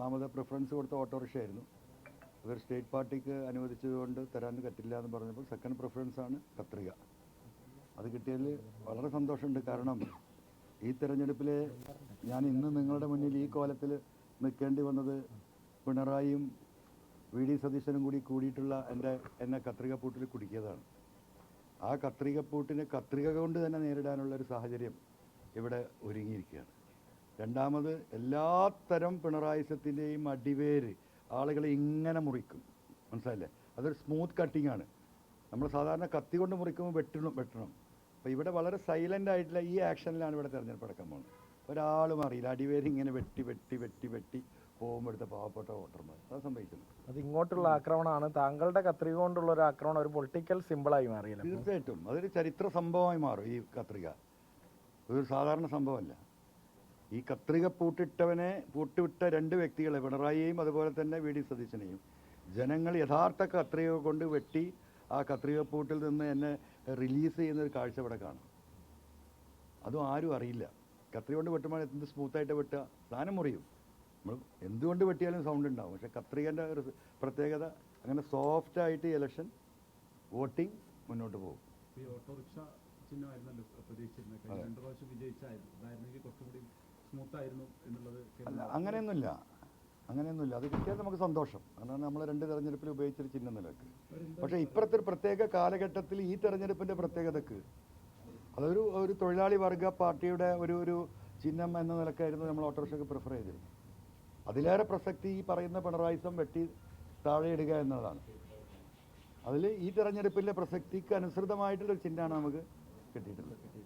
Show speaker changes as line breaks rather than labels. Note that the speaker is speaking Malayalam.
ഒന്നാമത് പ്രിഫറൻസ് കൊടുത്ത ഓട്ടോറിക്ഷ ആയിരുന്നു അതൊരു സ്റ്റേറ്റ് പാർട്ടിക്ക് അനുവദിച്ചതുകൊണ്ട് തരാൻ പറ്റില്ല എന്ന് പറഞ്ഞപ്പോൾ സെക്കൻഡ് പ്രിഫറൻസ് ആണ് കത്രിക. അത് കിട്ടിയതിൽ വളരെ സന്തോഷമുണ്ട്. കാരണം ഈ തെരഞ്ഞെടുപ്പിൽ ഞാൻ ഇന്ന് നിങ്ങളുടെ മുന്നിൽ ഈ കോലത്തിൽ നിൽക്കേണ്ടി വന്നത് പിണറായിയും വി ഡി സതീശനും കൂടി കൂടിയിട്ടുള്ള എന്റെ എന്നെ കത്രിക പൂട്ടിൽ കുടുക്കിയതാണ്. ആ കത്രിക പൂട്ടിനെ കത്രിക കൊണ്ട് തന്നെ നേരിടാനുള്ള ഒരു സാഹചര്യം ഇവിടെ ഒരുങ്ങിയിരിക്കുകയാണ്. രണ്ടാമത് എല്ലാത്തരം പിണറായിസത്തിന്റെയും അടിവേര് ആളുകളെ ഇങ്ങനെ മുറിക്കും. മനസ്സിലായില്ലേ? അതൊരു സ്മൂത്ത് കട്ടിംഗ് ആണ്. നമ്മൾ സാധാരണ കത്തി കൊണ്ട് മുറിക്കുമ്പോൾ വെട്ടണം വെട്ടണം. അപ്പോൾ ഇവിടെ വളരെ സൈലന്റ് ആയിട്ടുള്ള ഈ ആക്ഷനിലാണ് ഇവിടെ തിരഞ്ഞെടുപ്പ് അടക്കാൻ പോകുന്നത്. ഒരാളും അറിയില്ല. അടിവേര് ഇങ്ങനെ വെട്ടി വെട്ടി വെട്ടി വെട്ടി പോകുമ്പോഴത്തെ പാവപ്പെട്ട വോട്ടർമാർ. അത് സംഭവിക്കുന്നത്
അത് ഇങ്ങോട്ടുള്ള ആക്രമണമാണ്. താങ്കളുടെ കത്രിക കൊണ്ടുള്ള ഒരു ആക്രമണം ഒരു പൊളിറ്റിക്കൽ സിമ്പിളായി മാറിയില്ല?
തീർച്ചയായിട്ടും. അതൊരു ചരിത്ര സംഭവമായി മാറും ഈ കത്രിക. ഇതൊരു സാധാരണ സംഭവമല്ല. ഈ കത്രിക പൂട്ടിട്ടവനെ പൂട്ടിവിട്ട രണ്ട് വ്യക്തികളെ പിണറായിയെയും അതുപോലെ തന്നെ വി ഡി സതീശനെയും ജനങ്ങൾ യഥാർത്ഥ കത്രിക കൊണ്ട് വെട്ടി ആ കത്രിക പൂട്ടിൽ നിന്ന് എന്നെ റിലീസ് ചെയ്യുന്ന ഒരു കാഴ്ച ഇവിടെ കാണും. അതും ആരും അറിയില്ല. കത്രിക കൊണ്ട് വെട്ടുമ്പോൾ എന്ത് സ്മൂത്തായിട്ട് വെട്ടുക? സാധനം മുറിയും. നമ്മൾ എന്തുകൊണ്ട് വെട്ടിയാലും സൗണ്ട് ഉണ്ടാവും. പക്ഷെ കത്രികന്റെ ഒരു പ്രത്യേകത അങ്ങനെ സോഫ്റ്റ് ആയിട്ട് ഇലക്ഷൻ വോട്ടിംഗ് മുന്നോട്ട് പോകും.
ഓട്ടോറിക്ഷ ചിഹ്നമായിരുന്നല്ലോ പ്രതീക്ഷിച്ചിരുന്നത്. രണ്ട് പ്രാവശ്യം വിജയിച്ചായിരുന്നു. അതായിരുന്നെങ്കിൽ കുറച്ചുകൂടി സ്മൂത്ത് എന്നുള്ളത്
അല്ല അങ്ങനെയൊന്നുമില്ല. അങ്ങനെയൊന്നുമില്ല. അത് കിട്ടിയാൽ നമുക്ക് സന്തോഷം. അതാണ് നമ്മൾ രണ്ട് തെരഞ്ഞെടുപ്പിൽ ഉപയോഗിച്ചൊരു ചിഹ്നം നിലയ്ക്ക്. പക്ഷേ ഇപ്പുറത്തെ പ്രത്യേക കാലഘട്ടത്തിൽ ഈ തെരഞ്ഞെടുപ്പിന്റെ പ്രത്യേകതക്ക് അതൊരു ഒരു തൊഴിലാളി വർഗ പാർട്ടിയുടെ ഒരു ഒരു ചിഹ്നം എന്ന നിലക്കായിരുന്നു നമ്മൾ ഓട്ടോറിക്ഷയ്ക്ക് പ്രിഫർ ചെയ്തിരുന്നത്. അതിലേറെ പ്രസക്തി ഈ പറയുന്ന പിണറായിസം വെട്ടി താഴെയിടുക എന്നതാണ്. അതിൽ ഈ തെരഞ്ഞെടുപ്പിന്റെ പ്രസക്തിക്ക് അനുസൃതമായിട്ടുള്ളൊരു ചിഹ്നമാണ് നമുക്ക് കിട്ടിയിട്ടുള്ളത്.